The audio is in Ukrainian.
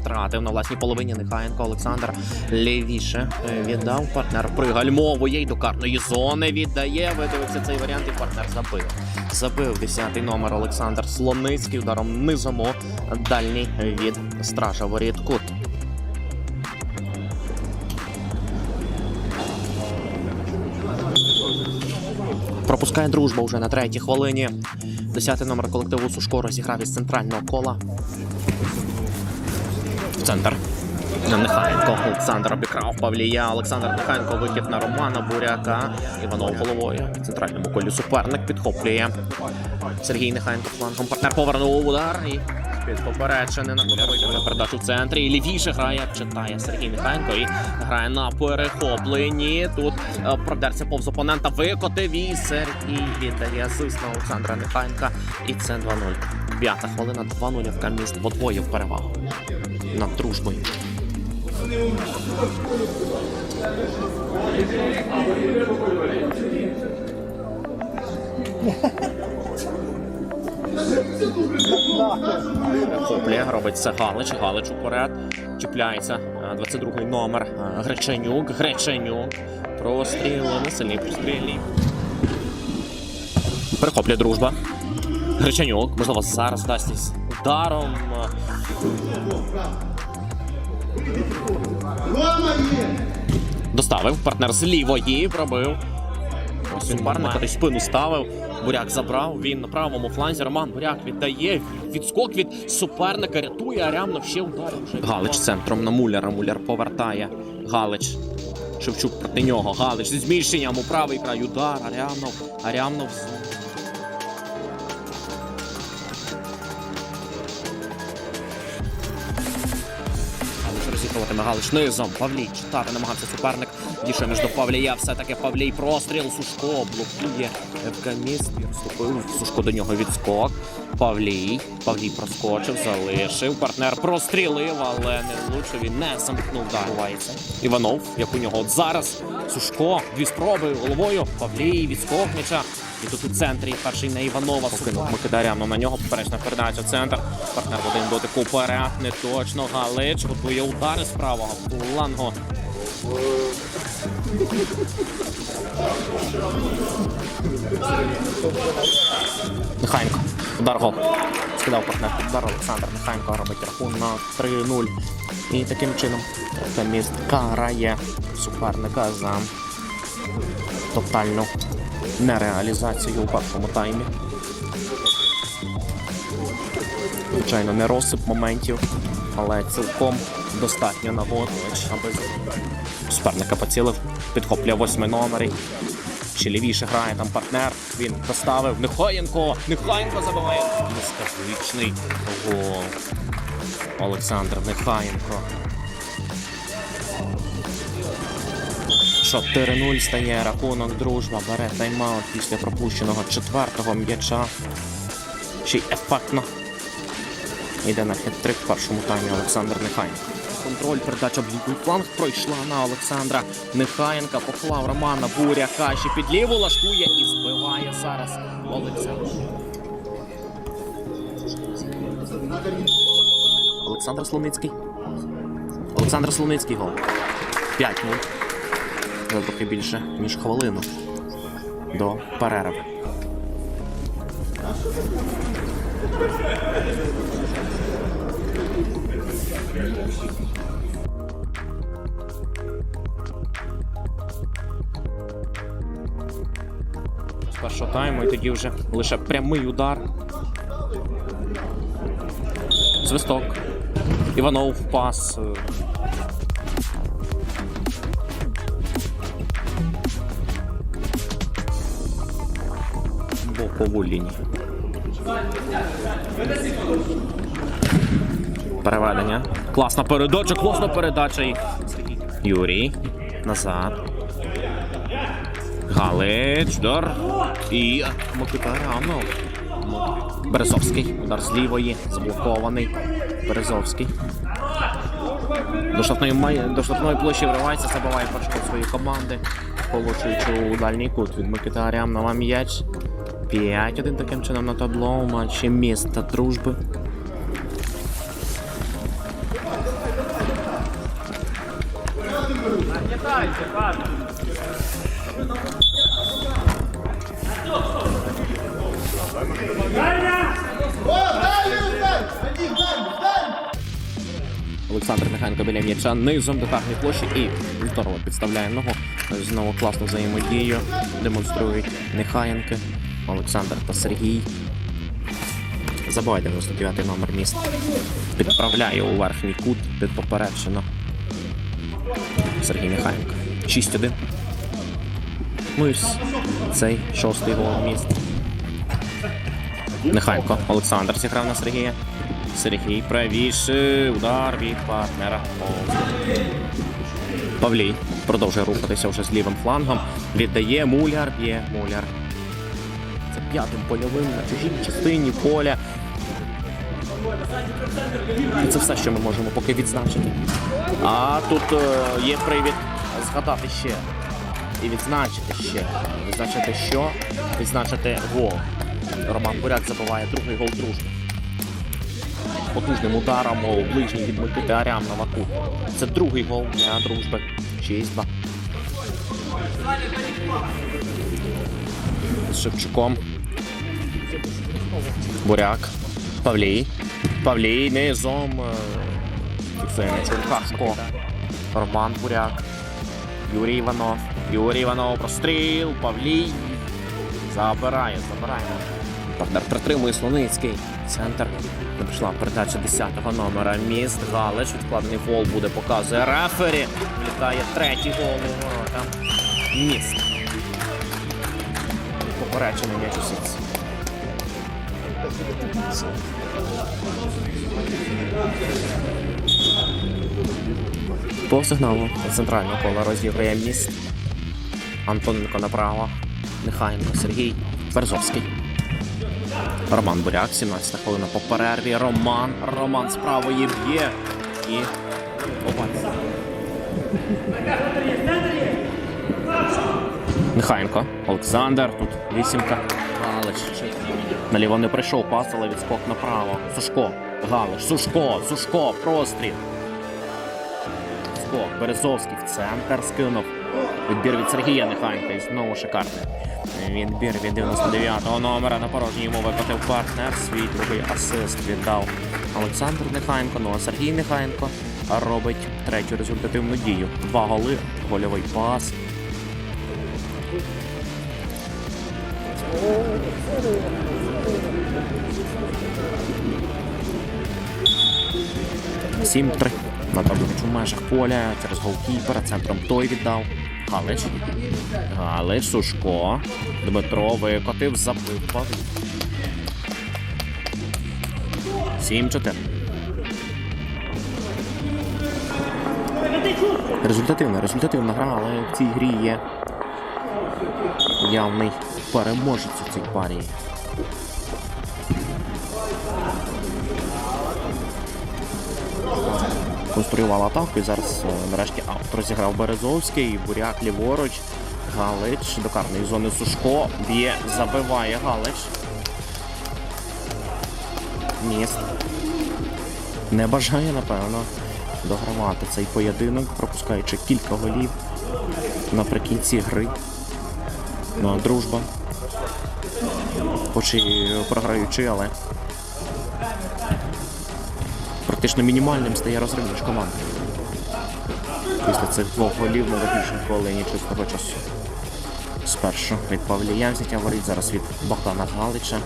втратив на власній половині Нехаєнко Олександр лівіше е, віддав. Партнер пригальмовує й до карної зони віддає. Видивився цей варіант і партнер забив. Забив 10-й номер Олександр Слоницький ударом низом у дальній від стража воріт кут. Пропускає дружба вже на третій хвилині. Десятий номер колективу Сушко розіграв із центрального кола. Центр. Нехаєнко. Олександр обікрав Павлія. Олександр Нехаєнко вихід на Романа Буряка. Іванов головою. В центральному колі суперник підхоплює. Сергій Нехаєнко флангом. Партнер повернув удар. І під поперечини на кульовий передачу в центрі. І лівіше грає, читає Сергій Нехаєнко і грає на перехопленні. Тут е, продерся повз опонента, викотив і Сергій віддає асист на Олександра Нехаєнка. І це 2-0. П'ята хвилина 2-0 в каміст подвоїв перевагу над дружбою. Хоплі робить це Галич. Галич уперед. Чіпляється е, 22-й номер е, Греченюк. Греченюк. Простріл, не сильний прострільний. Перехоплює дружба. Греченюк, можливо, зараз дасть із ударом. Доставив партнер з лівої, пробив. Ось він парник кудись спину ставив. Буряк забрав. Він на правому фланзі. Роман Буряк віддає. Відскок від суперника. Рятує Арямнов. Ще ударив. Галич центром на Муляра. Муляр повертає. Галич. Шевчук проти нього. Галич зі зміщенням у правий край. Удар. Арямнов. Арямнов. З- Галич. Павлій читати намагався суперник. Дійшов між до Павлія. Все-таки Павлій простріл. Сушко блокує Евкаміст. Вступив. Сушко до нього відскок. Павлій. Павлій проскочив, залишив. Партнер прострілив, але не влучив. Він не замкнув. Бувається. Іванов, як у нього от зараз. Сушко. Дві спроби головою. Павлій відскок. І тут у центрі перший на Іванова покинув Микидаряну на нього. Поперечна передача центр. Партнер в один дотик уперед. Не точно. Галич готує удари з правого флангу. Нехайенко. Удар гол. Скидав партнер під удар Олександр Нехайенко робить рахунок 3-0. І таким чином міст карає суперника за тотальну нереалізацію у першому таймі. Звичайно, не розсип моментів, але цілком достатньо нагод, аби суперника поцілив, підхоплює восьмий номер. Ще лівіше грає там партнер. Він поставив Нехаєнко. Нехаєнко забиває. Нескавичний гол. Олександр Нехаєнко. 4-0 стає рахунок дружба. Бере тайм-аут після пропущеного четвертого м'яча. Ще й ефектно. Йде на хет-трик в першому таймі Олександр Нехаєнко. Контроль, передача в фланг пройшла на Олександра Нехаєнка. Поклав Романа Буряка. Ще під ліву лаштує і збиває зараз Олександр. Олександр Слоницький. Олександр Слоницький гол. 5-0 за більше, ніж хвилину до перерви. З тайму і тоді вже лише прямий удар. Свисток. Іванов пас. Е, лінію. Переведення. Класна передача, класна передача. Юрій. Назад. Галич. Удар. І Микита Рамнов. Березовський. Удар з лівої. Заблокований. Березовський. До штрафної, май- до штрафної площі вривається, забиває першого своєї команди, получуючи у дальній кут від Микита Арямнова м'яч. 5-1 таким чином на табло, у матчі міста дружби. Олександр Неханко біля м'яча низом до парній площі і здорово підставляє ногу. Знову класну взаємодію демонструють Нехаєнки. Олександр та Сергій. Забуває 99 номер міста. Підправляє у верхній кут під попереджено. Сергій Нехаєнко. 6-1. Ну і цей шостий гол міста. Нехайенко. Олександр зіграв на Сергія. Сергій правіше. Удар від партнера. Павлій продовжує рухатися вже з лівим флангом. Віддає муляр, б'є муляр. П'ятим польовим на чужій частині поля. І це все, що ми можемо поки відзначити. А тут е, є привід згадати ще. І відзначити ще. Відзначити що? Відзначити гол. Роман Буряк забиває другий гол дружби. Потужним ударом у ближній від Микити на ваку. Це другий гол для дружби. 6-2. З Шевчуком. Буряк. Павлій. Павлій низом. е, Фіксує у. Роман Буряк. Юрій Іванов. Юрій Іванов. Простріл. Павлій. Забирає, забирає. Партнер притримує Слоницький. Центр. Не прийшла передача 10-го номера. Міст Галич. Відкладений гол буде показує рефері. Влітає третій гол у ворота. Міст. Поперечений м'яч у сітці. По сигналу центрального кола розіграє міст. Антоненко направо. Нехайенко Сергій. Берзовський. Роман Буряк, 17 хвилина по перерві. Роман. Роман з б'є. І. Опа. Нехайенко. Олександр. Тут вісімка. Галич. Наліво не прийшов пас, але відскок направо. Сушко. Галич. Сушко. Сушко. Простріл. Скок. Березовський в центр скинув. Відбір від Сергія Нехайенка і знову шикарний. Відбір від 99-го номера на порожній йому викотив партнер. Свій другий асист віддав Олександр Нехайенко. Ну а Сергій Нехайенко робить третю результативну дію. Два голи, гольовий пас. Сім-три. Натомість у межах поля через голкіпера центром той віддав. Галич. Галич, Сушко. Дмитро викотив, забив Павлік. 7-4. Результативна, результативна гра, але в цій грі є явний переможець у цій парі. конструював атаку і зараз е, нарешті аут розіграв Березовський, Буряк ліворуч, Галич до карної зони Сушко б'є, забиває Галич. Міст. Не бажає, напевно, догравати цей поєдинок, пропускаючи кілька голів наприкінці гри. Ну, дружба. Хоч і програючи, але практично мінімальним стає розрив між командами. Після цих двох голів на виключній хвилині чистого часу. Спершу від Павлія взяття воріт, зараз від Богдана Галича.